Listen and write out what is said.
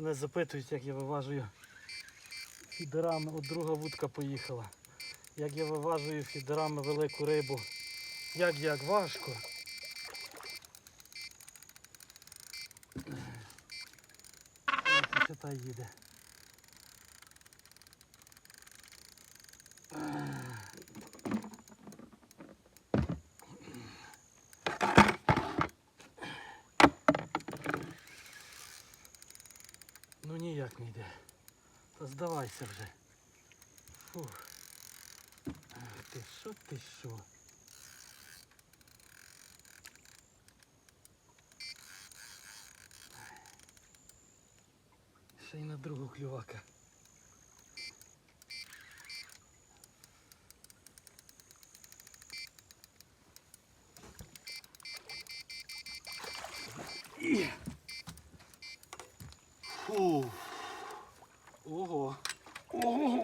Мене запитують, як я виважую фідерами. От друга вудка поїхала. Як я виважую фідерами велику рибу. Як як важко. Та їде. Ну ніяк не йде. Та здавайся вже. Фух. Ах ти що ти що? Ще й на другу клювака. І. Фу. Ого. Ого.